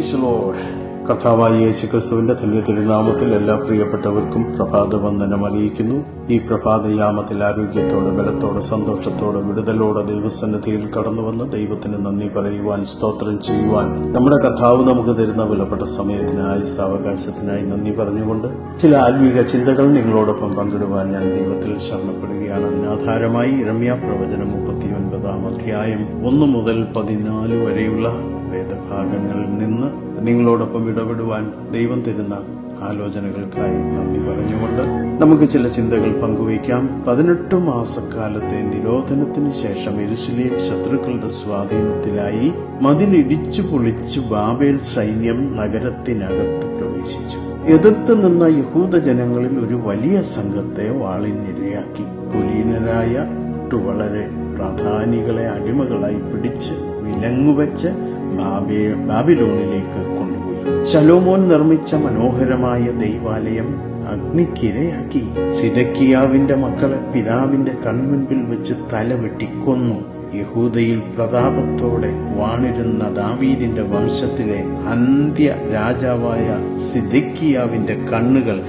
Price load കർത്താവായ യേശു ക്രിസ്തുവിന്റെ എല്ലാ പ്രിയപ്പെട്ടവർക്കും പ്രഭാത വന്ദനം അറിയിക്കുന്നു ഈ പ്രഭാതയാമത്തിൽ ആരോഗ്യത്തോടെ ബലത്തോടെ സന്തോഷത്തോടെ വിടുതലോടെ ദൈവസന്നിധിയിൽ കടന്നു വന്ന് ദൈവത്തിന് നന്ദി പറയുവാൻ സ്തോത്രം ചെയ്യുവാൻ നമ്മുടെ കർത്താവ് നമുക്ക് തരുന്ന വിലപ്പെട്ട സമയത്തിനായി സാവകാശത്തിനായി നന്ദി പറഞ്ഞുകൊണ്ട് ചില ആത്മീക ചിന്തകൾ നിങ്ങളോടൊപ്പം പങ്കിടുവാൻ ഞാൻ ദൈവത്തിൽ ശരണപ്പെടുകയാണ്. അതിനാധാരമായി രമ്യ പ്രവചനം മുപ്പത്തിയൊൻപതാം അധ്യായം ഒന്ന് മുതൽ പതിനാല് വരെയുള്ള വേദഭാഗങ്ങളിൽ നിന്ന് നിങ്ങളോടൊപ്പം ഇടപെടുവാൻ ദൈവം തരുന്ന ആലോചനകൾക്കായി നന്ദി പറഞ്ഞുകൊണ്ട് നമുക്ക് ചില ചിന്തകൾ പങ്കുവയ്ക്കാം. പതിനെട്ട് മാസക്കാലത്തെ നിരോധനത്തിന് ശേഷം എരുസലേം ശത്രുക്കളുടെ സ്വാധീനത്തിലായി മതിലിടിച്ചു പൊളിച്ച് ബാബേൽ സൈന്യം നഗരത്തിനകത്ത് പ്രവേശിച്ചു. എതിർത്ത് നിന്ന യഹൂദ ജനങ്ങളിൽ ഒരു വലിയ സംഘത്തെ വാളിനിരയാക്കി കുലീനരായ വളരെ പ്രാധാനികളെ അടിമകളായി പിടിച്ച് വിലങ്ങുവെച്ച് ബാബിലോണിലേക്ക് കൊണ്ടുപോയി. ശലോമോൻ നിർമ്മിച്ച മനോഹരമായ ദൈവാലയം അഗ്നിക്കിരയാക്കി. സിദക്കിയാവിന്റെ മക്കളെ പിതാവിന്റെ കൺമുൻപിൽ വെച്ച് തലവെട്ടിക്കൊന്നു യഹൂദയിൽ പ്രതാപത്തോടെ വാണിരുന്ന ദാവീദിന്റെ വംശത്തിലെ അന്ത്യ രാജാവായ സിദിക്കിയാവിന്റെ കണ്ണുകൾ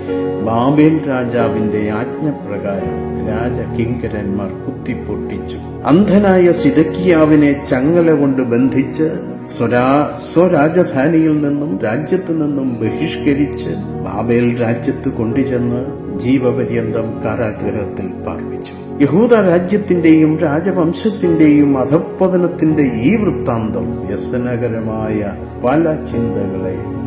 ബാബേൽ രാജാവിന്റെ ആജ്ഞപ്രകാരം രാജകിങ്കരന്മാർ കുത്തിപ്പൊട്ടിച്ചു. അന്ധനായ സിദക്കിയാവിനെ ചങ്ങല കൊണ്ട് ബന്ധിച്ച് സ്വരാ സ്വരാജധാനിയിൽ നിന്നും രാജ്യത്തു നിന്നും ബഹിഷ്കരിച്ച് ബാബേൽ രാജ്യത്ത് കൊണ്ടുചെന്ന് ജീവപര്യന്തം കാരാഗ്രഹത്തിൽ പാർപ്പിച്ചു. യഹൂദ രാജ്യത്തിന്റെയും രാജവംശത്തിന്റെയും അധപ്പതനത്തിന്റെ ഈ വൃത്താന്തം വ്യസനകരമായ പല ചിന്തകളെ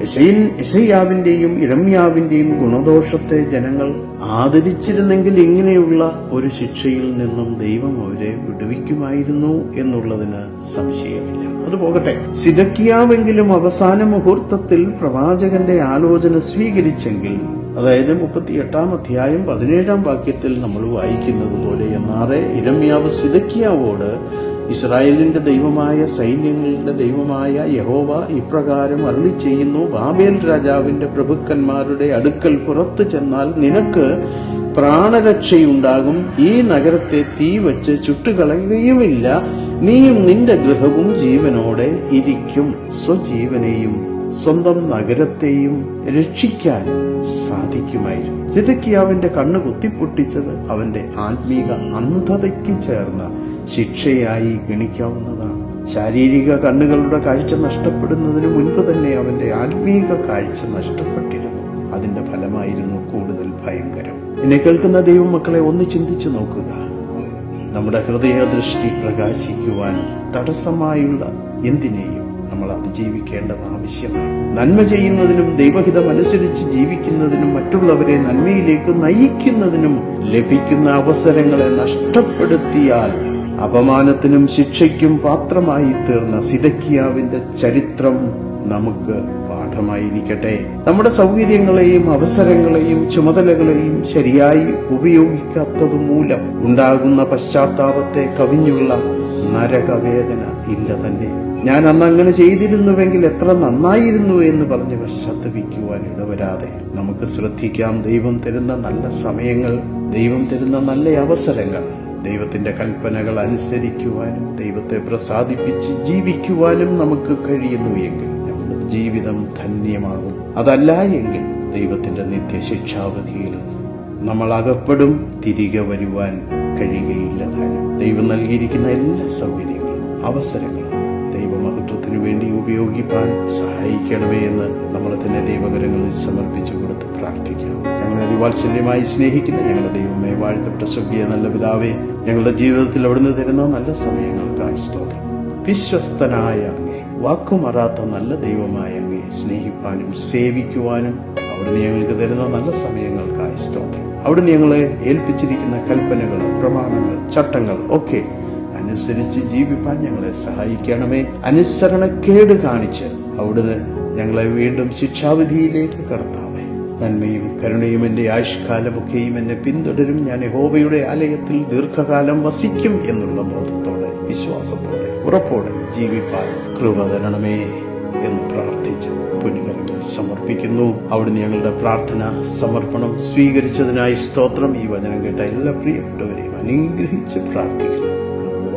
കൊണ്ടുവരുന്നു യശയ്യാവിന്റെയും ഇരമ്യാവിന്റെയും ഗുണദോഷത്തെ ജനങ്ങൾ ആദരിച്ചിരുന്നെങ്കിൽ ഇങ്ങനെയുള്ള ഒരു ശിക്ഷയിൽ നിന്നും ദൈവം അവരെ വിടുവിക്കുമായിരുന്നു എന്നുള്ളതിന് സംശയമില്ല. അത് പോകട്ടെ. സിദക്കിയാവെങ്കിലും അവസാന മുഹൂർത്തത്തിൽ പ്രവാചകന്റെ ആലോചന സ്വീകരിച്ചെങ്കിൽ അതായത് മുപ്പത്തി എട്ടാം അധ്യായം പതിനേഴാം വാക്യത്തിൽ നമ്മൾ വായിക്കുന്നത് പോലെ എന്നാറെ ഇരമ്യാവ് സിദക്കിയാവോട് ഇസ്രായേലിന്റെ ദൈവമായ സൈന്യങ്ങളുടെ ദൈവമായ യഹോവ ഇപ്രകാരം അരുളി ചെയ്യുന്നു ബാബേൽ രാജാവിന്റെ പ്രഭുക്കന്മാരുടെ അടുക്കൽ പുറത്തു ചെന്നാൽ നിനക്ക് പ്രാണരക്ഷയുണ്ടാകും. ഈ നഗരത്തെ തീ വച്ച് ചുട്ടുകളയുകയുമില്ല. നീയും നിന്റെ ഗൃഹവും ജീവനോടെ ഇരിക്കും. സ്വജീവനെയും സ്വന്തം നഗരത്തെയും രക്ഷിക്കാൻ സാധിക്കുമായിരുന്നു. സിതക്കിയാവിന്റെ കണ്ണ് കുത്തിപ്പൊട്ടിച്ചത് അവന്റെ ആത്മീക അന്ധതയ്ക്ക് ചേർന്ന ശിക്ഷയായി ഗണിക്കാവുന്നതാണ്. ശാരീരിക കണ്ണുകളുടെ കാഴ്ച നഷ്ടപ്പെടുന്നതിന് മുൻപ് തന്നെ അവന്റെ ആത്മീക കാഴ്ച നഷ്ടപ്പെട്ടിരുന്നു. അതിന്റെ ഫലമായിരുന്നു കൂടുതൽ ഭയങ്കരം. എന്നെ കേൾക്കുന്ന ദൈവമക്കളെ ഒന്ന് ചിന്തിച്ചു നോക്കുക. നമ്മുടെ ഹൃദയദൃഷ്ടി പ്രകാശിക്കുവാൻ തടസ്സമായുള്ള എന്തിനേയും നമ്മൾ അതിജീവിക്കേണ്ടത് ആവശ്യമാണ്. നന്മ ചെയ്യുന്നതിനും ദൈവഹിതം അനുസരിച്ച് ജീവിക്കുന്നതിനും മറ്റുള്ളവരെ നന്മയിലേക്ക് നയിക്കുന്നതിനും ലഭിക്കുന്ന അവസരങ്ങളെ നഷ്ടപ്പെടുത്തിയാൽ അപമാനത്തിനും ശിക്ഷയ്ക്കും പാത്രമായി തീർന്ന സിതക്കിയാവിന്റെ ചരിത്രം നമുക്ക് പാഠമായിരിക്കട്ടെ. നമ്മുടെ സൗകര്യങ്ങളെയും അവസരങ്ങളെയും ചുമതലകളെയും ശരിയായി ഉപയോഗിക്കാത്തത് മൂലം ഉണ്ടാകുന്ന പശ്ചാത്താപത്തെ കവിഞ്ഞുള്ള നരകവേദന ഇല്ല തന്നെ. ഞാൻ അന്ന് അങ്ങനെ ചെയ്തിരുന്നുവെങ്കിൽ എത്ര നന്നായിരുന്നു എന്ന് പറഞ്ഞ് പശ്ചാത്തപിക്കുവാൻ ഇടവരാതെ. നമുക്ക് ശ്രദ്ധിക്കാം ദൈവം തരുന്ന നല്ല സമയങ്ങൾ ദൈവം തരുന്ന നല്ല അവസരങ്ങൾ. ദൈവത്തിന്റെ കൽപ്പനകൾ അനുസരിക്കുവാനും ദൈവത്തെ പ്രസാദിപ്പിച്ച് ജീവിക്കുവാനും നമുക്ക് കഴിയുന്നു എങ്കിൽ നമ്മുടെ ജീവിതം ധന്യമാകും. അതല്ല എങ്കിൽ ദൈവത്തിന്റെ നിത്യശിക്ഷാവധിയിൽ നമ്മൾ അകപ്പെടും തിരികെ വരുവാൻ കഴിയുകയില്ല ദൈവം നൽകിയിരിക്കുന്ന എല്ലാ സൗകര്യങ്ങളും അവസരങ്ങളും ദൈവമഹത്വത്തിനു വേണ്ടി ഉപയോഗിപ്പാൻ സഹായിക്കണമേ എന്ന് നമ്മൾ തന്നെ ദൈവകരങ്ങളിൽ സമർപ്പിച്ചു കൊടുത്ത് പ്രാർത്ഥിക്കാം. ഞങ്ങളെ അതിവാത്സല്യമായി സ്നേഹിക്കുന്ന ഞങ്ങളുടെ ദൈവമേ വാഴ്ത്തപ്പെട്ട സ്വർഗീയ നല്ല പിതാവേ ഞങ്ങളുടെ ജീവിതത്തിൽ അവിടുന്ന് തരുന്ന നല്ല സമയങ്ങൾക്കായി സ്തോത്രം. വിശ്വസ്തനായ അങ്ങേ വാക്കുമറാത്ത നല്ല ദൈവമായ അങ്ങേ സ്നേഹിപ്പാനും സേവിക്കുവാനും അവിടുന്ന് ഞങ്ങൾക്ക് തരുന്ന നല്ല സമയങ്ങൾക്കായി സ്തോത്രം. അവിടുന്ന് ഞങ്ങളെ ഏൽപ്പിച്ചിരിക്കുന്ന കൽപ്പനകൾ പ്രമാണങ്ങൾ ചട്ടങ്ങൾ ഒക്കെ അനുസരിച്ച് ജീവിപ്പാൻ ഞങ്ങളെ സഹായിക്കണമേ. അനുസരണക്കേട് കാണിച്ച് അവിടുന്ന് ഞങ്ങളെ വീണ്ടും ശിക്ഷാവിധിയിലേക്ക് കടത്താമേ. നന്മയും കരുണയും എന്റെ ആയുഷ്കാലമൊക്കെയും എന്നെ പിന്തുടരും. ഞാൻ യഹോവയുടെ ആലയത്തിൽ ദീർഘകാലം വസിക്കും എന്നുള്ള ബോധത്തോടെ വിശ്വാസത്തോടെ ഉറപ്പോടെ ജീവിപ്പാൻ കൃപ തരണമേ എന്ന് പ്രാർത്ഥിച്ച് പുണ്യകരങ്ങൾ സമർപ്പിക്കുന്നു. അവിടുന്ന് ഞങ്ങളുടെ പ്രാർത്ഥന സമർപ്പണം സ്വീകരിച്ചതിനായി സ്തോത്രം. ഈ വചനം കേട്ട എല്ലാ പ്രിയപ്പെട്ടവരെയും അനുഗ്രഹിച്ച് പ്രാർത്ഥിക്കുന്നു.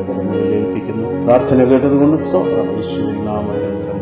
കരങ്ങളിൽ ഏൽപ്പിക്കുന്നു. പ്രാർത്ഥന കേട്ടതുകൊണ്ട് സ്തോത്രം. യേശുവിൻ നാമത്തിൽ